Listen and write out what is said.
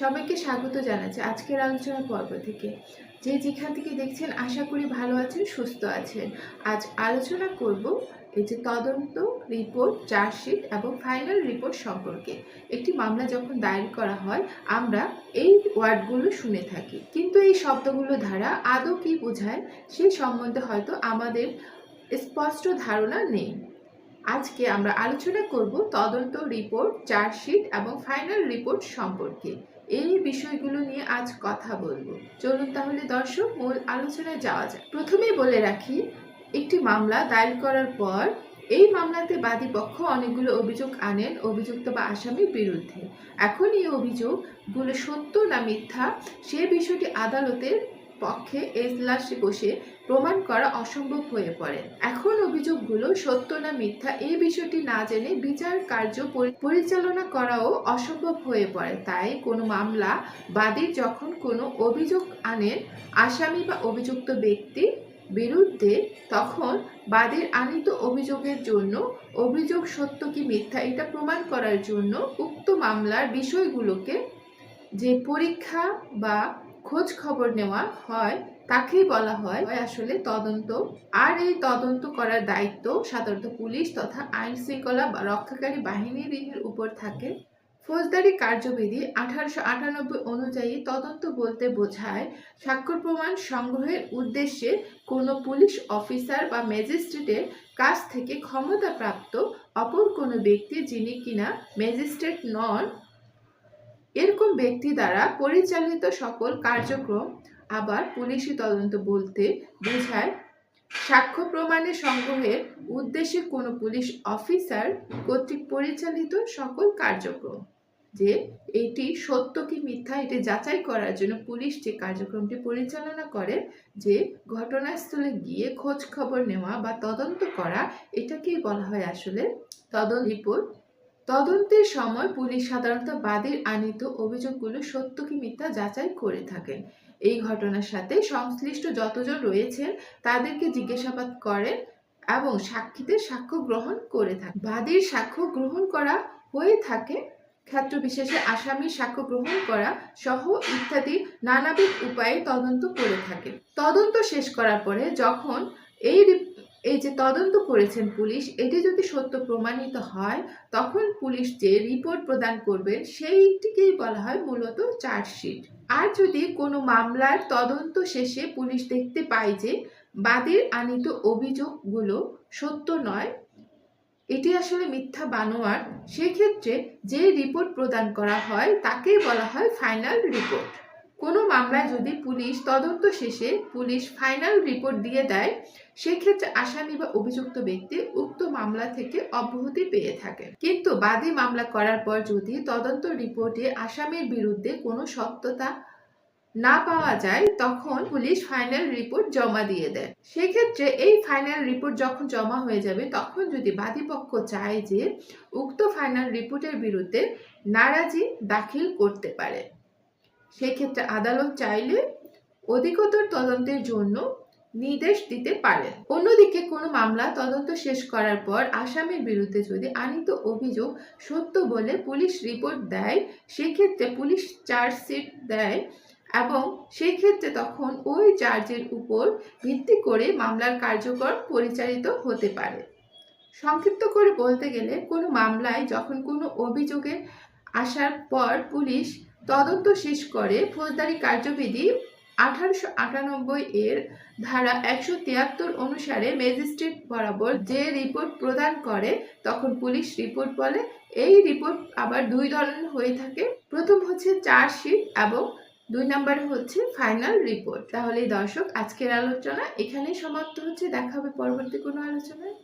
সবাইকে স্বাগত জানাচ্ছি আজকের আলোচনা পর্ব থেকে। যে যেখান থেকে দেখছেন, আশা করি ভালো আছেন, সুস্থ আছেন। আজ আলোচনা করব এই যে তদন্ত রিপোর্ট, চার্জশিট এবং ফাইনাল রিপোর্ট সম্পর্কে। একটি মামলা যখন দায়ের করা হয়, আমরা এই ওয়ার্ডগুলো শুনে থাকি। কিন্তু এই শব্দগুলো দ্বারা আদৌ কী বোঝায় সেই সম্বন্ধে হয়তো আমাদের স্পষ্ট ধারণা নেই। আজকে আমরা আলোচনা করব তদন্ত রিপোর্ট, চার্জশিট এবং ফাইনাল রিপোর্ট সম্পর্কে। এই বিষয়গুলো নিয়ে আজ কথা বলব। চলুন তাহলে দর্শক, মূল আলোচনায় যাওয়া যাক। প্রথমেই বলে রাখি, একটি মামলা দায়ের করার পর এই মামলাতে বাদী পক্ষ অনেকগুলো অভিযোগ আনেন, অভিযুক্ত বা আসামির বিরুদ্ধে। এখন এই অভিযোগগুলো সত্য না মিথ্যা, সে বিষয়টি আদালতের পক্ষে এজলাসে বসে প্রমাণ করা অসম্ভব হয়ে পড়ে। এখন অভিযোগগুলো সত্য না মিথ্যা এই বিষয়টি না জেনে বিচার কার্য পরিচালনা করাও অসম্ভব হয়ে পড়ে। তাই কোনো মামলা বাদীর যখন কোনো অভিযোগ আনেন, আসামি বা অভিযুক্ত ব্যক্তি বিরুদ্ধে, তখন বাদীর আনিত অভিযোগের জন্য অভিযোগ সত্য কি মিথ্যা এটা প্রমাণ করার জন্য উক্ত মামলার বিষয়গুলোকে যে পরীক্ষা বা খোঁজ খবর নেওয়া হয়, তাকেই বলা হয় আসলে তদন্ত। আর এই তদন্ত করার দায়িত্ব সাধারণত পুলিশ তথা আইন শৃঙ্খলা রক্ষাকারী বাহিনীর উপর থাকে। ফৌজদারি কার্যবিধি আঠারোশো আটানব্বই অনুযায়ী তদন্ত বলতে বোঝায়, স্বাক্ষর প্রমাণ সংগ্রহের উদ্দেশ্যে কোনো পুলিশ অফিসার বা ম্যাজিস্ট্রেটের কাছ থেকে ক্ষমতাপ্রাপ্ত অপর কোনো ব্যক্তি যিনি কিনা ম্যাজিস্ট্রেট নন এরকম ব্যক্তি দ্বারা পরিচালিত সকল কার্যক্রম আবার পুলিশি তদন্ত বলতে বোঝায়। সাক্ষ্য প্রমাণের সংগ্রহের উদ্দেশ্যে কোনো পুলিশ অফিসার কর্তৃক পরিচালিত সকল কার্যক্রম। যে এটি সত্য কি মিথ্যা, এটি যাচাই করার জন্য পুলিশ যে কার্যক্রমটি পরিচালনা করে, যে ঘটনাস্থলে গিয়ে খোঁজ খবর নেওয়া বা তদন্ত করা, এটাকেই বলা হয় আসলে তদন্ত রিপোর্ট। তদন্তের সময় পুলিশ সাধারণত বাদীর আনিত অভিযোগগুলো সত্য কি মিথ্যা যাচাই করে থাকেন। এই ঘটনার সাথে সংশ্লিষ্ট যতজন রয়েছেন, তাদেরকে জিজ্ঞাসাবাদ করেন এবং সাক্ষীদের সাক্ষ্য গ্রহণ করে থাকে বাদীর সাক্ষ্য গ্রহণ করা হয়ে থাকে ক্ষেত্র বিশেষে আসামির সাক্ষ্য গ্রহণ করা সহ ইত্যাদি নানাবিধ উপায়ে তদন্ত করে থাকে তদন্ত শেষ করার পরে যখন এই তদন্ত করেছেন পুলিশ, এটি যদি সত্য প্রমাণিত হয়, তখন পুলিশ যে রিপোর্ট প্রদান করবেন সেইটিকেই বলা হয় মূলত চার্জশিট। আর যদি কোনো মামলার তদন্ত শেষে পুলিশ দেখতে পায় যে বাদীর আনিত অভিযোগগুলো সত্য নয়, এটি আসলে মিথ্যা বানোয়ার সেক্ষেত্রে যে রিপোর্ট প্রদান করা হয় তাকেই বলা হয় ফাইনাল রিপোর্ট। কোনো মামলায় যদি পুলিশ তদন্ত শেষে পুলিশ ফাইনাল রিপোর্ট দিয়ে দেয়, সেক্ষেত্রে আসামি বা অভিযুক্ত ব্যক্তি উক্ত মামলা থেকে অব্যাহতি পেয়ে থাকে। কিন্তু বাদী মামলা করার পর যদি তদন্ত রিপোর্টে আসামির বিরুদ্ধে কোনো সত্যতা না পাওয়া যায়, তখন পুলিশ ফাইনাল রিপোর্ট জমা দিয়ে দেয়। সেক্ষেত্রে এই ফাইনাল রিপোর্ট যখন জমা হয়ে যাবে, তখন যদি বাদীপক্ষ চায় যে উক্ত ফাইনাল রিপোর্টের বিরুদ্ধে নারাজি দাখিল করতে পারে। সেক্ষেত্রে আদালত চাইলে অধিকতর তদন্তের জন্য নির্দেশ দিতে পারে অন্যদিকে কোনো মামলা তদন্ত শেষ করার পর আসামির বিরুদ্ধে যদি আনিত অভিযোগ সত্য বলে পুলিশ রিপোর্ট দেয়, সেক্ষেত্রে পুলিশ চার্জশিট দেয় এবং সেই ক্ষেত্রে তখন ওই চার্জের উপর ভিত্তি করে মামলার কার্যকর পরিচালিত হতে পারে। সংক্ষিপ্ত করে বলতে গেলে কোনো মামলায় যখন কোনো অভিযোগে আসার পর পুলিশ তদন্ত শেষ করে ফৌজদারি কার্যবিধি আঠারোশো আটানব্বই এর ধারা একশো তিয়াত্তর অনুসারে ম্যাজিস্ট্রেট বরাবর যে রিপোর্ট প্রদান করে, তখন পুলিশ রিপোর্ট বলে, এই রিপোর্ট আবার দুই ধরনের হয়ে থাকে। প্রথম হচ্ছে চার্জশিট এবং দুই নম্বরে হচ্ছে ফাইনাল রিপোর্ট। তাহলে দর্শক, আজকের আলোচনা এখানেই সমাপ্ত হচ্ছে। দেখা হবে পরবর্তী কোনো আলোচনায়।